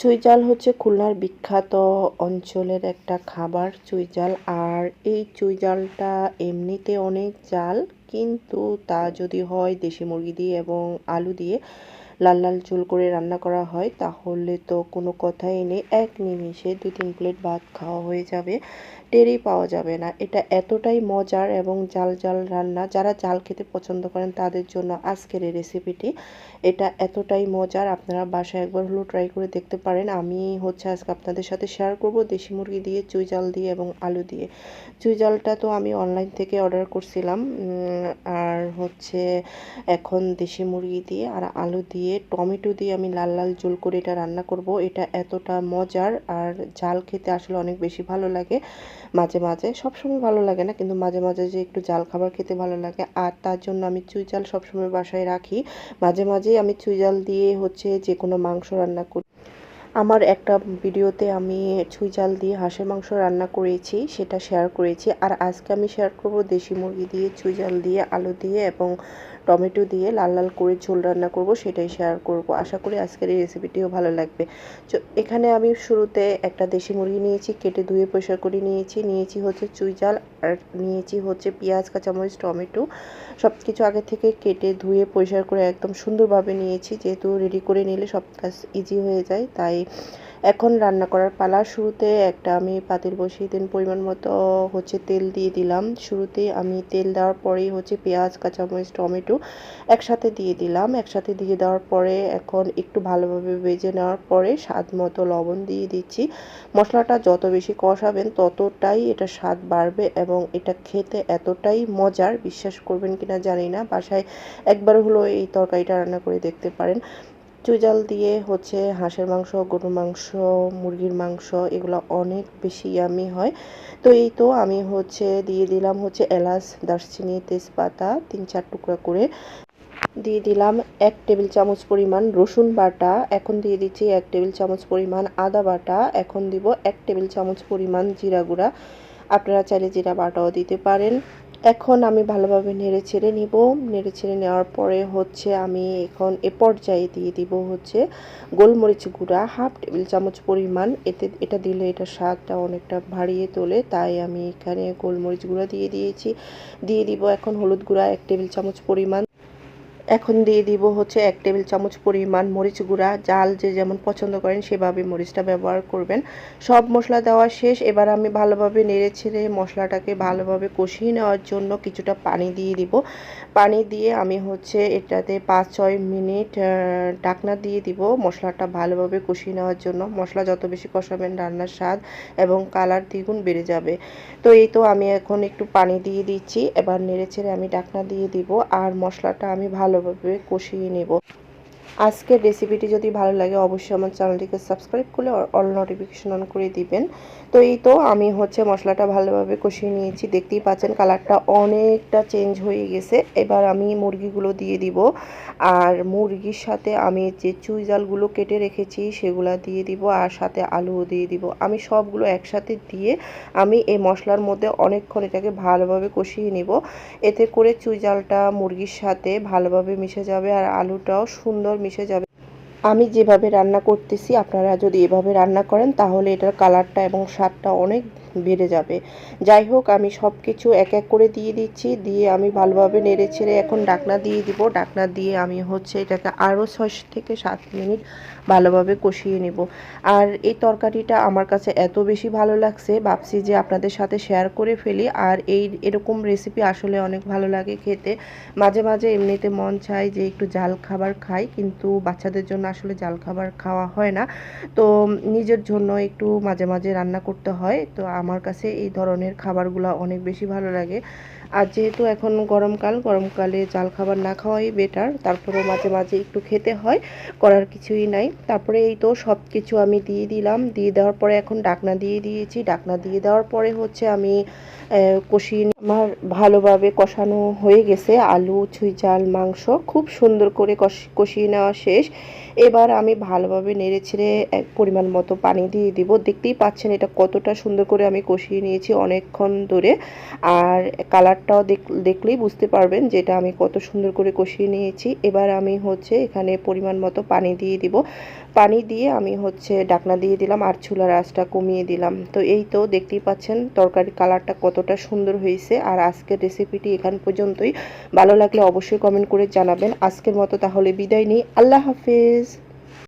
চুইজাল হচ্ছে খুলনার বিখ্যাত অঞ্চলের একটা খাবার চুইজাল। আর এই চুইজালটা এমনিতে অনেক জাল, কিন্তু তা যদি হয় দেশি মুরগি দিয়ে এবং আলু দিয়ে লাল লাল ঝোল করে রান্না করা হয়, তাহলে তো কোনো কথাই নেই। এক নিমিষে দু তিন প্লেট ভাত খাওয়া হয়ে যাবে, টেরই পাওয়া যাবে না। এটা এতটাই মজার এবং জাল জাল রান্না। যারা জাল খেতে পছন্দ করেন, তাদের জন্য আজকের এই রেসিপিটি এটা এতটাই মজার, আপনারা বাসায় একবার হলেও ট্রাই করে দেখতে পারেন। আমি হচ্ছে আজকে আপনাদের সাথে শেয়ার করব দেশি মুরগি দিয়ে, চুই জাল দিয়ে এবং আলু দিয়ে। চুই জালটা তো আমি অনলাইন থেকে অর্ডার করছিলাম আর হচ্ছে এখন দেশি মুরগি দিয়ে আর আলু দিয়ে, টমেটো দিয়ে আমি লাল লাল ঝোল করে এটা রান্না করব। এটা এতটা মজার আর ঝাল খেতে আসলে অনেক বেশি ভালো লাগে। মাঝে মাঝে সবসময় ভালো লাগে না, কিন্তু মাঝে মাঝে যে একটু জাল খাবার খেতে ভালো লাগে। আর তার জন্য আমি চুই জাল সবসময় বাসায় রাখি। মাঝে মাঝে মাঝেই আমি চুইজাল দিয়ে হচ্ছে যে কোনো মাংস রান্না করি। আমার একটা ভিডিওতে আমি ছুঁই জাল দিয়ে হাঁসের মাংস রান্না করেছি, সেটা শেয়ার করেছি। আর আজকে আমি শেয়ার করব দেশি মুরগি দিয়ে ছুঁই জাল দিয়ে, আলু দিয়ে এবং টমেটো দিয়ে লাল লাল করে ঝোল রান্না করব, সেটাই শেয়ার করব। আশা করি আজকের এই রেসিপিটিও ভালো লাগবে। তো এখানে আমি শুরুতে একটা দেশি মুরগি নিয়েছি, কেটে ধুয়ে পরিষ্কার করে নিয়েছি। নিয়েছি হচ্ছে চুই জাল আর নিয়েছি হচ্ছে পেঁয়াজ, কাঁচামরিচ, টমেটো। সব কিছু আগে থেকে কেটে ধুয়ে পরিষ্কার করে একদম সুন্দরভাবে নিয়েছি। যেহেতু রেডি করে নিলে সব কাজ ইজি হয়ে যায়, তাই এখন রান্না করার পালা। শুরুতে একটা আমি পাতিল বসিয়ে দিন পরিমাণ মতো হচ্ছে তেল দিয়ে দিলাম। শুরুতে আমি তেল দেওয়ার পরেই হচ্ছে পেঁয়াজ, কাঁচামরিচ, টমেটো একসাথে দিয়ে দিলাম। একসাথে দিয়ে দেওয়ার পরে এখন একটু ভালোভাবে ভেজে নেওয়ার পরে স্বাদ মতো লবণ দিয়ে দিচ্ছি। মশলাটা যত বেশি কষাবেন ততটাই এটা স্বাদ বাড়বে এবং এটা খেতে এতটাই মজার, বিশ্বাস করবেন কিনা জানি না। বাসায় একবার হলো এই তরকারিটা রান্না করে দেখতে পারেন। চুইজাল দিয়ে হচ্ছে হাঁসের মাংস, গরুর মাংস, মুরগির মাংস এগুলো অনেক বেশি ইয়ামি হয়। তো এই তো আমি হচ্ছে দিয়ে দিলাম হচ্ছে এলাচ, দারচিনি, তেজপাতা তিন চার টুকরা করে। দিয়ে দিলাম এক টেবিল চামচ পরিমাণ রসুন বাটা, এখন দিয়ে দিচ্ছি এক টেবিল চামচ পরিমাণ আদা বাটা, এখন দিব এক টেবিল চামচ পরিমাণ জিরা গুঁড়া। আপনারা চাইলে জিরা বাটাও দিতে পারেন। এখন আমি ভালোভাবে নেড়ে ছেড়ে নিব। নেড়ে ছেড়ে নেওয়ার পরে হচ্ছে আমি এখন এ পর্যায়ে দিয়ে দিব হচ্ছে গোলমরিচ গুঁড়া, হাফ টেবিল চামচ পরিমাণ। এতে, এটা দিলে এটা স্বাদটা অনেকটা ভারিয়ে তোলে, তাই আমি এখানে গোলমরিচ গুঁড়া দিয়ে দিয়েছি। দিয়ে দিব এখন হলুদ গুঁড়া, এক টেবিল চামচ পরিমাণ। এখন দিয়ে দিব হচ্ছে এক টেবিল চামচ পরিমাণ মরিচ গুঁড়া। জাল যে যেমন পছন্দ করেন সেভাবে মরিচটা ব্যবহার করবেন। সব মশলা দেওয়া শেষ। এবার আমি ভালোভাবে নেড়ে ছেড়ে মশলাটাকে ভালোভাবে কষিয়ে নেওয়ার জন্য কিছুটা পানি দিয়ে দিব। পানি দিয়ে আমি হচ্ছে এটাতে পাঁচ ছয় মিনিট ডাকনা দিয়ে দিব মশলাটা ভালোভাবে কষিয়ে নেওয়ার জন্য। মশলা যত বেশি কষাবেন রান্নার স্বাদ এবং কালার দ্বিগুণ বেড়ে যাবে। তো এই তো আমি এখন একটু পানি দিয়ে দিচ্ছি। এবার নেড়ে ছেড়ে আমি ডাকনা দিয়ে দিব। আর মশলাটা আমি ভালো ভালোভাবে কষিয়ে নেব। আজকের রেসিপিটি যদি ভালো লাগে, অবশ্যই আমার চ্যানেলটিকে সাবস্ক্রাইব করে অল নোটিফিকেশন অন করে দিবেন। তো এই তো আমি হচ্ছে মশলাটা ভালোভাবে কষিয়ে নিয়েছি। দেখতেই পাচ্ছেন কালারটা অনেকটা চেঞ্জ হয়ে গেছে। এবার আমি মুরগিগুলো দিয়ে দিব। আর মুরগির সাথে আমি যে চুই জালগুলো কেটে রেখেছি, সেগুলো দিয়ে দিব আর সাথে আলুও দিয়ে দিব। আমি সবগুলো একসাথে দিয়ে আমি এই মশলার মধ্যে অনেকক্ষণ এটাকে ভালোভাবে কষিয়ে নিব। এতে করে চুই জালটা মুরগির সাথে ভালোভাবে মিশে যাবে আর আলুটাও সুন্দর মিশে যাবে। আমি যেভাবে রান্না করতেছি, আপনারা যদি এভাবে রান্না করেন, তাহলে এটার কালারটা এবং স্বাদটা অনেক বেড়ে যাবে। যাই হোক, আমি সব কিছু এক এক করে দিয়ে দিচ্ছি। দিয়ে আমি ভালোভাবে নেড়ে ছেড়ে এখন ডাকনা দিয়ে দিব। ডাকনা দিয়ে আমি হচ্ছে এটাকে আরও ছয় থেকে সাত মিনিট ভালোভাবে কষিয়ে নেব। আর এই তরকারিটা আমার কাছে এত বেশি ভালো লাগছে, ভাবছি যে আপনাদের সাথে শেয়ার করে ফেলি। আর এই এরকম রেসিপি আসলে অনেক ভালো লাগে খেতে। মাঝে মাঝে এমনিতে মন চায় যে একটু জাল খাবার খাই, কিন্তু বাচ্চাদের জন্য আসলে জাল খাবার খাওয়া হয় না। তো নিজের জন্য একটু মাঝে মাঝে রান্না করতে হয়। তো আমার কাছে এই ধরনের খাবারগুলো অনেক বেশি ভালো লাগে। আর যেহেতু এখন গরমকাল গরমকালে চাল খাবার না খাওয়াই বেটার তারপরেও মাঝে মাঝে একটু খেতে হয়, করার কিছুই নাই। তারপরে এই তো সব কিছু আমি দিয়ে দিলাম, দিয়ে দেওয়ার পরে এখন ডাকনা দিয়ে দিয়েছি। ডাকনা দিয়ে দেওয়ার পরে হচ্ছে আমি কষিয়ে আমার ভালোভাবে কষানো হয়ে গেছে, আলু, ছুঁই চাল, মাংস খুব সুন্দর করে কষিয়ে নেওয়া শেষ। এবার আমি ভালোভাবে নেড়ে ছেড়ে এক পরিমাণ মতো পানি দিয়ে দিব। দেখতেই পাচ্ছেন এটা কতটা সুন্দর করে আমি কষিয়ে নিয়েছি অনেকক্ষণ ধরে। আর কালারটাও দেখ, দেখলেই বুঝতে পারবেন যেটা আমি কত সুন্দর করে কষিয়ে নিয়েছি। এবার আমি হচ্ছে এখানে পরিমাণ মতো পানি দিয়ে দিব। পানি দিয়ে আমি হচ্ছে ডাকনা দিয়ে দিলাম আর চুলার আঁচটা কমিয়ে দিলাম। তো এই তো দেখতেই পাচ্ছেন তরকারির কালারটা কতটা সুন্দর হয়েছে। আর আজকের রেসিপিটি এখান পর্যন্তই। ভালো লাগলে অবশ্যই কমেন্ট করে জানাবেন। আজকের মতো তাহলে বিদায় নিই। আল্লাহ হাফিজ।